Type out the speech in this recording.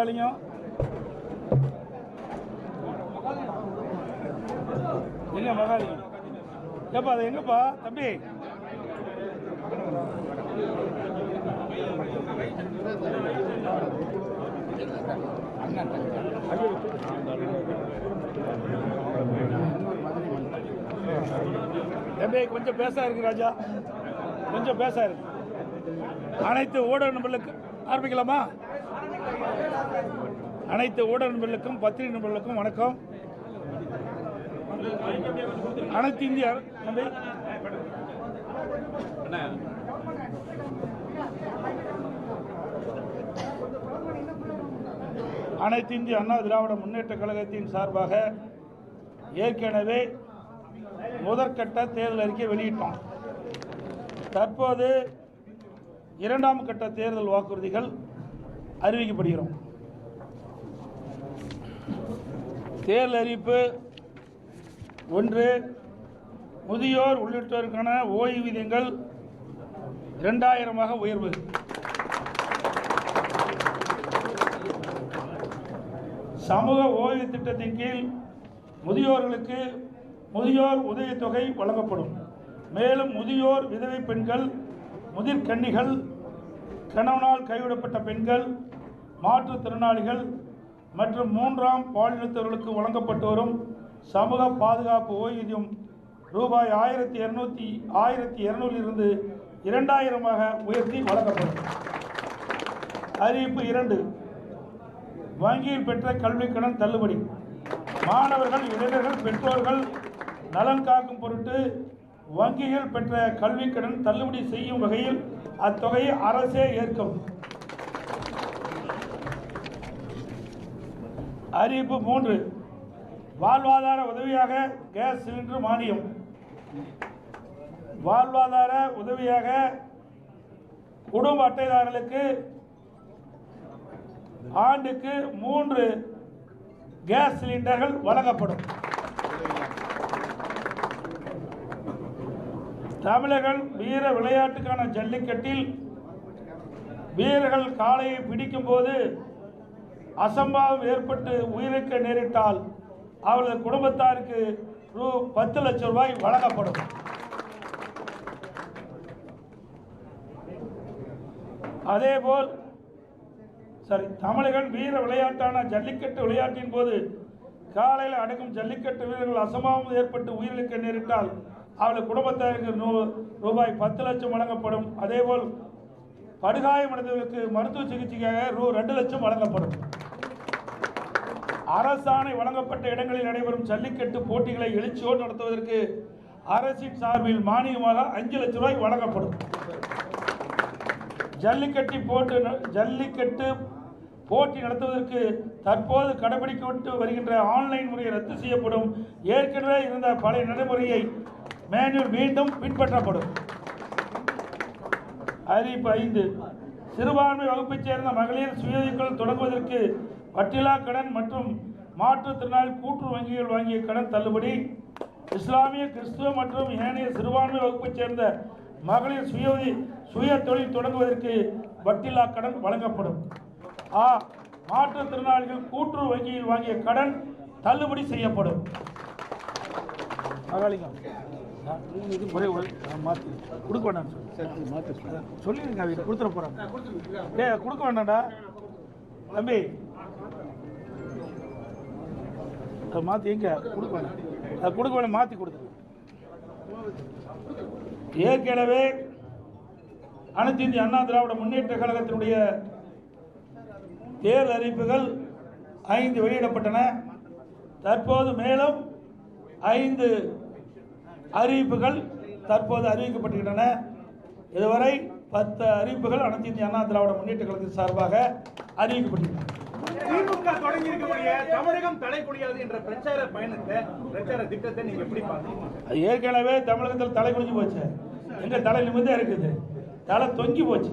மகாலிங்கம் எங்க மகாலிங்கம் ஏப்பா அது எங்கப்பா? தம்பி. தம்பி கொஞ்சம் பேச இருக்கு ராஜா. கொஞ்சம் பேச இருக்கு. அனைத்து ஓட நம்மளுக்கு ஆரம்பிக்கலாமா? அனைத்து ஊடக நண்பர்களுக்கும் பத்திரிகை நண்பர்களுக்கும் வணக்கம். அனைத்து இந்திய அனைத்து இந்திய அண்ணா திராவிட முன்னேற்ற கழகத்தின் சார்பாக ஏற்கனவே முதற்கட்ட தேர்தல் அறிக்கை வெளியிட்டோம். தற்போது இரண்டாம் கட்ட தேர்தல் வாக்குறுதிகள் அறிவிக்கப்படுகிறோம். தேர்தல் அறிவிப்பு ஒன்று முதியோர் உள்ளிட்டோருக்கான ஓய்வூதியங்கள் இரண்டாயிரமாக உயர்வு. சமூக ஓய்வு திட்டத்தின் கீழ் முதியோர்களுக்கு முதியோர் உதவித்தொகை வழங்கப்படும். மேலும் முதியோர் விதவை பெண்கள் முதிர்கன்னிகள் கணவனால் கைவிடப்பட்ட பெண்கள் மாற்றுத்திறனாளிகள் மற்றும் மூன்றாம் பாலினத்தவர்களுக்கு வழங்கப்பட்டு வரும் சமூக பாதுகாப்பு ஓய்வூதியம் ரூபாய் ஆயிரத்தி இரநூத்தி ஆயிரத்தி இரநூறிலிருந்து இரண்டாயிரமாக உயர்த்தி வழங்கப்படும். அறிவிப்பு இரண்டு. வங்கியில் பெற்ற கல்விக் கடன் தள்ளுபடி. மாணவர்கள் இளைஞர்கள் பெற்றோர்கள் நலன் காக்கும் பொருட்டு வங்கிகள் பெற்ற கல்விக்கடன் தள்ளுபடி செய்யும் வகையில் அத்தொகையை அரசே ஏற்கும். அறிவிப்பு மூன்று. வாழ்வாதார உதவியாக கேஸ் சிலிண்டர் மானியம். வாழ்வாதார உதவியாக குடும்ப அட்டைதாரர்களுக்கு ஆண்டுக்கு மூன்று கேஸ் சிலிண்டர்கள் வழங்கப்படும். தமிழர்கள் வீர விளையாட்டுக்கான ஜல்லிக்கட்டில் வீரர்கள் காளையை பிடிக்கும் போது அசம்பாவம் ஏற்பட்டு உயிரிழக்க நேரிட்டால் அவளது குடும்பத்தாருக்கு ரூ பத்து லட்சம் ரூபாய் வழங்கப்படும். அதேபோல் சரி தமிழகன் வீர விளையாட்டான ஜல்லிக்கட்டு விளையாட்டின் போது காலையில் அடக்கும் ஜல்லிக்கட்டு வீரர்கள் அசம்பாவம் ஏற்பட்டு உயிரிழக்க நேரிட்டால் அவளது குடும்பத்தாருக்கு நூ- ரூபாய் பத்து லட்சம் வழங்கப்படும். அதேபோல் படுகாயமடைந்தவர்களுக்கு மருத்துவ சிகிச்சைக்காக ரூ ரெண்டு லட்சம் வழங்கப்படும். அரசாணை வழங்கப்பட்ட இடங்களில் நடைபெறும் ஜல்லிக்கட்டு போட்டிகளை எழுச்சியோடு நடத்துவதற்கு அரசின் சார்பில் மானியமாக அஞ்சு லட்சம் ரூபாய் வழங்கப்படும். ஜல்லிக்கட்டு போட்டு ஜல்லிக்கட்டு போட்டி நடத்துவதற்கு தற்போது கடைபிடிக்கப்பட்டு வருகின்ற ஆன்லைன் முறையை ரத்து செய்யப்படும். ஏற்கனவே இருந்த பழைய நடைமுறையை மேனுவல் மீண்டும் பின்பற்றப்படும். அறிவிப்பு ஐந்து. சிறுபான்மை வகுப்பைச் சேர்ந்த மகளிர் சுயதொழில் தொடங்குவதற்கு பட்டிலா கடன் மற்றும் மாற்றுத்திறனாளி கூட்டு வங்கிகள் வாங்கிய கடன் தள்ளுபடி இஸ்லாமிய கிறிஸ்துவ மற்றும் ஏனைய சிறுபான்மை வகுப்பைச் சேர்ந்த மகளிர் சுய சுய தொழில் தொடங்குவதற்கு வட்டிலா கடன் வழங்கப்படும். ஆ மாற்றுத்திறனாளிகள் கூட்டுறவு வங்கியில் வாங்கிய கடன் தள்ளுபடி செய்யப்படும். கொடுக்க வேண்டாம் சொல்லிடுங்க சொல்லிருங்க கொடுத்துட போறாங்க. கொடுக்க வேண்டாம்டா. தம்பி அதை மாற்றி எங்கே? கொடுக்க வேணும் அதை கொடுக்க வேணும் மாற்றி கொடுத்துருங்க ஏற்கனவே அனைத்து இந்திய அண்ணா திராவிட முன்னேற்ற கழகத்தினுடைய தேர்தல் அறிவிப்புகள் ஐந்து வெளியிடப்பட்டன. தற்போது மேலும் ஐந்து அறிவிப்புகள் தற்போது அறிவிக்கப்பட்டுகின்றன. இதுவரை பத்து அறிவிப்புகள் அனைத்து இந்திய அண்ணா திராவிட முன்னேற்ற கழகத்தின் சார்பாக அறிவிக்கப்பட்டுள்ளன. திமுக தொடங்கி இருக்கக்கூடிய தமிழகம் தலை குடியாது என்ற பிரச்சார பயணத்தை பிரச்சார திட்டத்தை நீங்க எப்படி பாத்தீங்க அது ஏற்கனவே தமிழகத்தில் தலை குடிஞ்சு போச்சு. எங்க தலை நிமிந்தா இருக்குது. தலை தொங்கி போச்சு.